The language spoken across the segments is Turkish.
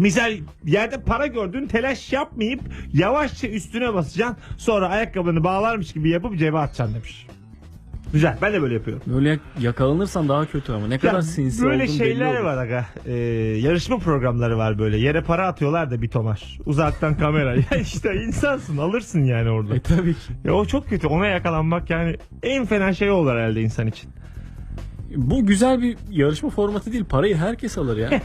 Misal yerde para gördün telaş yapmayıp yavaşça üstüne basacaksın. Sonra ayakkabını bağlarmış gibi yapıp cebe atacaksın demiş. Güzel ben de böyle yapıyorum. Böyle yakalanırsan daha kötü ama ne kadar Ya sinsi böyle olduğun şeyler belli var aga. Ee, yarışma programları var böyle. Yere para atıyorlar da bir tomar. Uzaktan kamera. ya işte insansın alırsın yani orada. E tabii ki. Ya o çok kötü. Ona yakalanmak yani en fena şey olur herhalde insan için. Bu güzel bir yarışma formatı değil. Parayı herkes alır ya.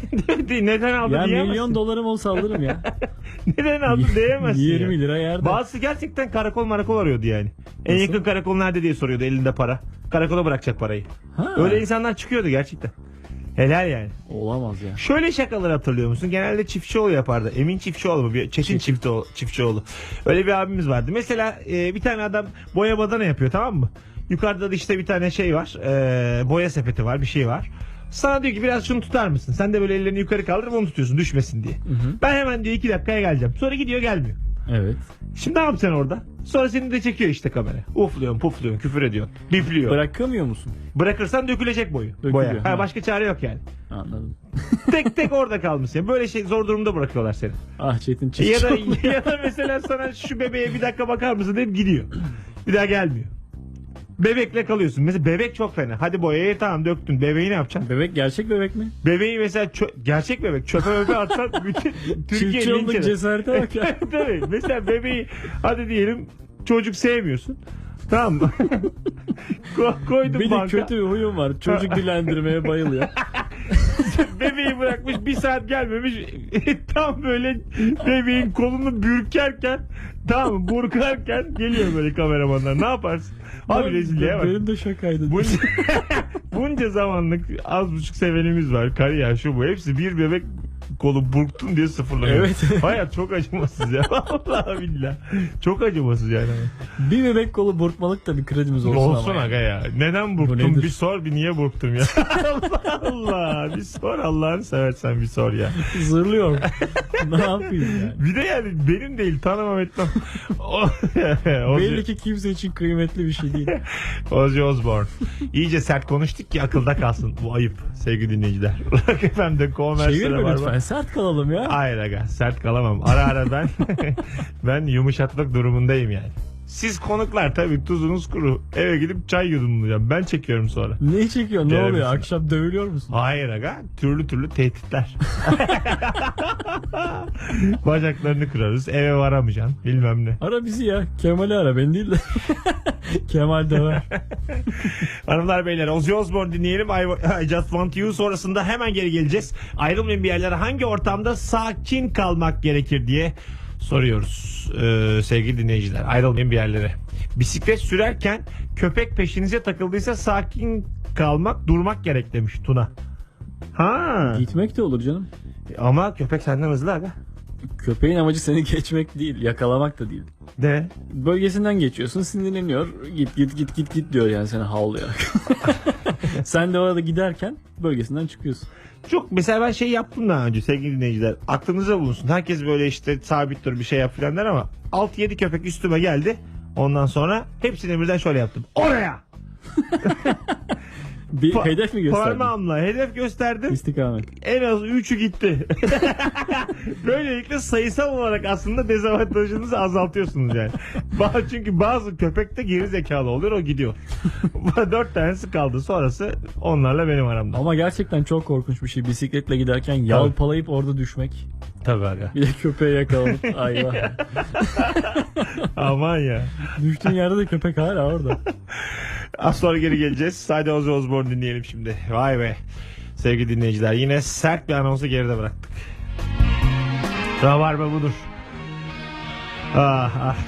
Neden aldı ya diyemezsin. milyon dolarım olsa alırım ya. Neden aldı diyemezsin. 20 ya. lira yerde. Bazısı gerçekten karakol marakol arıyordu yani. En Nasıl? yakın karakol nerede diye soruyordu elinde para. Karakola bırakacak parayı. Ha, Öyle insanlar çıkıyordu gerçekten. Helal yani. Olamaz ya. Şöyle şakalar hatırlıyor musun? Genelde Çiftçioğlu yapardı. Emin Çiftçioğlu mu? Bir Çetin Çiftçioğlu. Çiftçioğlu. Öyle bir abimiz vardı. Mesela e, bir tane adam boya badana yapıyor tamam mı? Yukarıda da işte bir tane şey var. E, boya sepeti var bir şey var. Sana diyor ki biraz şunu tutar mısın? Sen de böyle ellerini yukarı kaldırıp onu tutuyorsun düşmesin diye. Ben hemen diyor iki dakikaya geleceğim. Sonra gidiyor gelmiyor. Evet. Şimdi ne yapacaksın orada? Sonra seni de çekiyor işte kamera. Ufluyorsun pufluyorsun küfür ediyorsun. Bipliyor. Bırakamıyor musun? Bırakırsan dökülecek boyu. Dökülüyor, Boya. Ha, ha. başka çare yok yani. Anladım. tek tek orada kalmışsın. Böyle şey zor durumda bırakıyorlar seni. Ah Çetin ya da ya da mesela sana şu bebeğe bir dakika bakar mısın deyip gidiyor. Bir daha gelmiyor. Bebekle kalıyorsun. Mesela bebek çok fena. Hadi boyayı tamam döktün. Bebeği ne yapacaksın? Bebek gerçek bebek mi? Bebeği mesela çö- gerçek bebek çöpe möpe atsan bütün Türkiye Çiftçioğlu'nun linç eder. cesarete bak ya. Tabii. Mesela bebeği hadi diyelim çocuk sevmiyorsun. Tamam mı? Ko- koydun Benim banka. kötü bir huyum var. Çocuk dilendirmeye bayılıyor. Bebeği bırakmış bir saat gelmemiş. Tam böyle bebeğin kolunu bürkerken mı? burkarken geliyor böyle kameramanlar. Ne yaparsın? Abi rezilliğe bak. Benim de şakaydı. Bunca, bunca zamanlık az buçuk sevenimiz var. Kariyer şu bu. Hepsi bir bebek kolu burktun diye sıfırlanıyor. Evet. Hayat çok acımasız ya. Vallahi billahi. Çok acımasız yani. Bir bebek kolu burkmalık da bir kredimiz olsun, Olsun ama. aga ya. Neden burktum? nedir? Bir sor bir niye burktum ya. Allah Allah. Bir sor Allah'ını seversen bir sor ya. Zırlıyorum. ne yapayım yani? Bir de yani benim değil tanımam etmem. O- Ozzy- Belli ki kimse için kıymetli bir şey değil. Ozzy Osbourne. İyice sert konuştuk ki akılda kalsın. Bu ayıp sevgili dinleyiciler. Rock FM'de Çevirme var. lütfen. Sert kalalım ya. Hayır aga sert kalamam. Ara ara ben ben yumuşatmak durumundayım yani. Siz konuklar tabii tuzunuz kuru. Eve gidip çay yudumlayacağım. Ben çekiyorum sonra. Ne çekiyorsun? Ne Gelelim oluyor? Akşam dövülüyor musun? Hayır aga türlü türlü tehditler. Bacaklarını kırarız eve varamayacaksın bilmem ne. Ara bizi ya. Kemal'i ara ben değil de. Kemal döver. Hanımlar beyler Ozzy Osbourne dinleyelim I, I Just Want You sonrasında hemen geri geleceğiz. Ayrılmayın bir yerlere hangi ortamda sakin kalmak gerekir diye soruyoruz ee, sevgili dinleyiciler. Ayrılmayın bir yerlere. Bisiklet sürerken köpek peşinize takıldıysa sakin kalmak durmak gerek demiş Tuna. Ha. Gitmek de olur canım. Ama köpek senden hızlı aga. Köpeğin amacı seni geçmek değil. Yakalamak da değil. De. Bölgesinden geçiyorsun sinirleniyor. Git git git git git diyor yani seni havlayarak. Sen de orada giderken bölgesinden çıkıyorsun. Çok mesela ben şey yaptım daha önce sevgili dinleyiciler. Aklınıza bulunsun. Herkes böyle işte sabit dur bir şey yap filan der ama 6-7 köpek üstüme geldi. Ondan sonra hepsini birden şöyle yaptım. Oraya! Bir Pa- hedef mi gösterdin? Parmağımla hedef gösterdim. İstikamet. En az 3'ü gitti. Böylelikle sayısal olarak aslında dezavantajınızı azaltıyorsunuz yani. Çünkü bazı köpek de geri zekalı oluyor o gidiyor. Dört tanesi kaldı. Sonrası onlarla benim aramda. Ama gerçekten çok korkunç bir şey. Bisikletle giderken yalpalayıp orada düşmek. Tabii aga. Bir de köpeğe yakalanıp ayva. Aman ya. Düştüğün yerde de köpek hala orada. Az sonra geri geleceğiz. Sadece Ozzy Osbourne dinleyelim şimdi. Vay be. Sevgili dinleyiciler yine sert bir anonsu geride bıraktık. Rabarba budur. Ah ah.